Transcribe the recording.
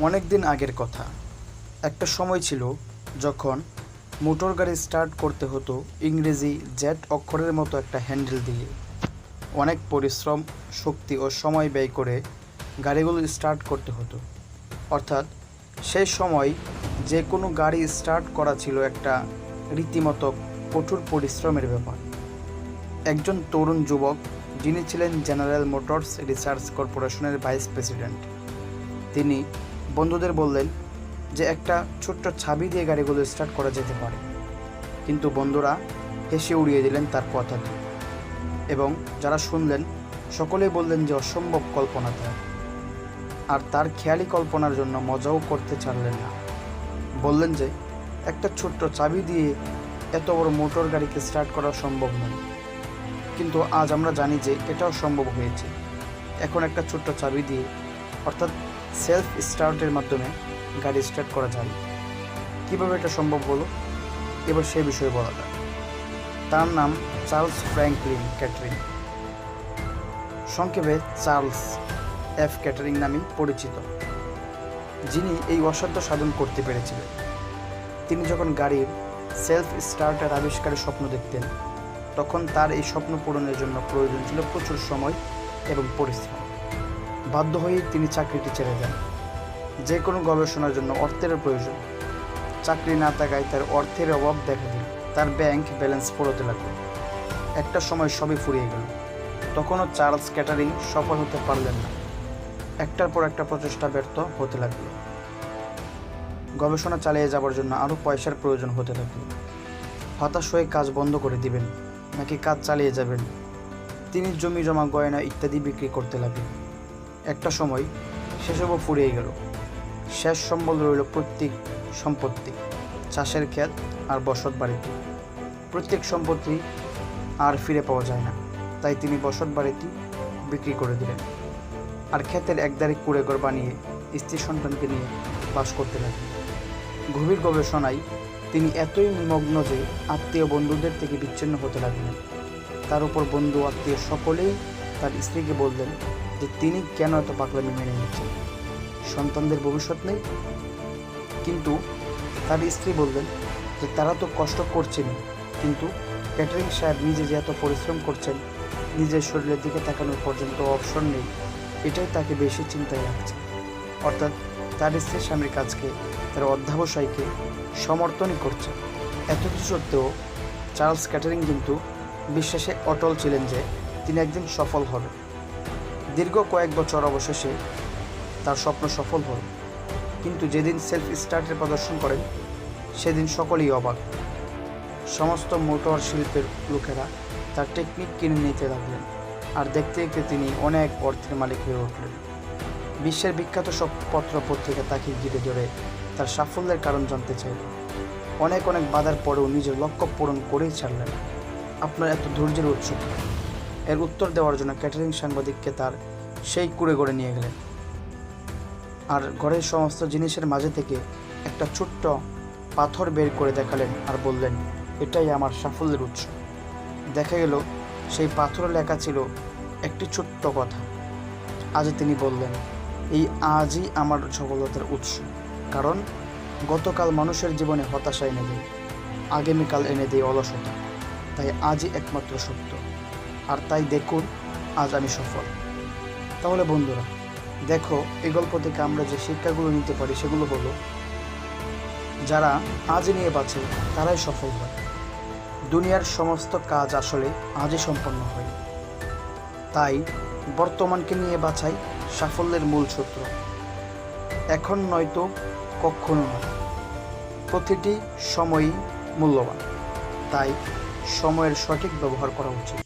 অনেক দিন আগের কথা। একটা সময় ছিল যখন মোটর গাড়ি স্টার্ট করতে হতো ইংরেজি জেট অক্ষরের মতো একটা হ্যান্ডেল দিয়ে। অনেক পরিশ্রম, শক্তি ও সময় ব্যয় করে গাড়িগুলো স্টার্ট করতে হতো। অর্থাৎ সেই সময় যে কোনো গাড়ি স্টার্ট করা ছিল একটা রীতিমতো কঠোর পরিশ্রমের ব্যাপার। একজন তরুণ যুবক যিনি ছিলেন জেনারেল মোটরস রিসার্চ কর্পোরেশনের ভাইস প্রেসিডেন্ট, তিনি বন্ধুদের বললেন যে একটা ছোট্ট ছাবি দিয়ে গাড়িগুলো স্টার্ট করা যেতে পারে। কিন্তু বন্ধুরা হেসে উড়িয়ে দিলেন তার কথাটি। এবং যারা শুনলেন, সকলেই বললেন যে অসম্ভব কল্পনা তার আর তার খেয়ালি কল্পনার জন্য মজাও করতে ছাড়লেন না। বললেন যে একটা ছোট্ট চাবি দিয়ে এত বড় মোটর গাড়িকে স্টার্ট করা সম্ভব নয়। কিন্তু আজ আমরা জানি যে এটাও সম্ভব হয়েছে। এখন একটা ছোট্ট চাবি দিয়ে, অর্থাৎ সেলফ স্টার্টের মাধ্যমে গাড়ি স্টার্ট করা যায়। কীভাবে এটা সম্ভব হলো? এবার সে বিষয়ে বলা যায় তার নাম চার্লস ফ্র্যাঙ্কলিন ক্যাটারিং। সংক্ষেপে চার্লস এফ ক্যাটারিং নামে পরিচিত। যিনি এই অসাধ্য সাধন করতে পেরেছিলেন। তিনি যখন গাড়ির সেলফ স্টার্টার আবিষ্কারের স্বপ্ন দেখতেন, তখন তার এই স্বপ্ন পূরণের জন্য প্রয়োজন ছিল প্রচুর সময় এবং পরিশ্রম। বাধ্য হয়েই তিনি চাকরিটি ছেড়ে দেন। যে কোনো গবেষণার জন্য অর্থের প্রয়োজন। চাকরি না থাকায় তার অর্থের অভাব দেখা দিল। তার ব্যাংক ব্যালেন্স পড়তে লাগল। একটা সময় সবই ফুরিয়ে গেল। তখনও চার্লস ক্যাটারিং সফল হতে পারলেন না। একটার পর একটা প্রচেষ্টা ব্যর্থ হতে লাগল। গবেষণা চালিয়ে যাওয়ার জন্য আরও পয়সার প্রয়োজন হতে লাগল। হতাশ হয়ে কাজ বন্ধ করে দিবেন, নাকি কাজ চালিয়ে যাবেন? তিনি জমি জমা গয়না ইত্যাদি বিক্রি করতে লাগলেন। একটা সময় সেসবও ফুরিয়ে গেল। শেষ সম্বল রইল প্রত্যেক সম্পত্তি, চাষের ক্ষেত আর বসত বাড়িটি প্রত্যেক সম্পত্তি আর ফিরে পাওয়া যায় না, তাই তিনি বসত বাড়িটি বিক্রি করে দিলেন। আর ক্ষেতের একদারি কুড়েঘর বানিয়ে স্ত্রী সন্তানকে নিয়ে বাস করতে লাগলেন। গভীর গবেষণায় তিনি এতই নিমগ্ন যে আত্মীয় বন্ধুদের থেকে বিচ্ছিন্ন হতে লাগলেন। তার উপর বন্ধু আত্মীয় সকলেই তার স্ত্রীকে বললেন যে তিনি কেন এত পাগলামি মেনে নিচ্ছেন? সন্তানদের ভবিষ্যৎ নেই। কিন্তু তার স্ত্রী বললেন যে তারা তো কষ্ট করছেন কিন্তু ক্যাটারিং সাহেব নিজে যে এত পরিশ্রম করছেন, নিজের শরীরের দিকে তাকানোর পর্যন্ত অপশন নেই। এটাই তাকে বেশি চিন্তায় রাখছে। অর্থাৎ তার স্ত্রীর স্বামীর কাজকে, তার অধ্যাবসায়কে সমর্থনই করছে। এত কিছু সত্ত্বেও চার্লস ক্যাটারিং কিন্তু বিশ্বাসে অটল ছিলেন যে তিনি একদিন সফল হবেন। দীর্ঘ কয়েক বছর অবশেষে তার স্বপ্ন সফল হল। কিন্তু যেদিন সেলফ স্টার্টের প্রদর্শন করেন, সেদিন সকলেই অবাক। সমস্ত মোটর শিল্পের লোকেরা তার টেকনিক কিনে নিতে লাগলেন আর দেখতে দেখতে তিনি অনেক অর্থের মালিক হয়ে উঠলেন। বিশ্বের বিখ্যাত সব পত্র পত্রিকা তাকে ঘিরে ধরে তার সাফল্যের কারণ জানতে চাইল। অনেক অনেক বাধার পরেও নিজের লক্ষ্য পূরণ করেই ছাড়লেন। আপনার এত ধৈর্যের উৎস কি? এর উত্তর দেওয়ার জন্য ক্যাটারিং সাংবাদিককে তার সেই কুড়ে গড়ে নিয়ে গেলেন। আর ঘরের সমস্ত জিনিসের মাঝে থেকে একটা ছোট্ট পাথর বের করে দেখালেন আর বললেন, এটাই আমার সাফল্যের উৎস। দেখা গেল, সেই পাথরে লেখা ছিল একটি ছোট্ট কথা। আজ তিনি বললেন, এই আজই আমার সফলতার উৎস, কারণ গতকাল মানুষের জীবনে হতাশা এনে দেয়, আগামীকাল এনে দেয় অলসতা। তাই আজই একমাত্র সত্য। আর তাই দেখুন, আজ আমি সফল। তাহলে বন্ধুরা, দেখো, এই গল্প থেকে আমরা যে শিক্ষাগুলো নিতে পারি, সেগুলো হলো, যারা আজ নিয়ে বাঁচে, তারাই সফল হয়। দুনিয়ার সমস্ত কাজ আসলে আজই সম্পন্ন হয়। তাই বর্তমানকে নিয়ে বাছাই সাফল্যের মূল সূত্র। এখন নয়তো কখনো নয় প্রতিটি সময়ই মূল্যবান। তাই সময়ের সঠিক ব্যবহার করা উচিত।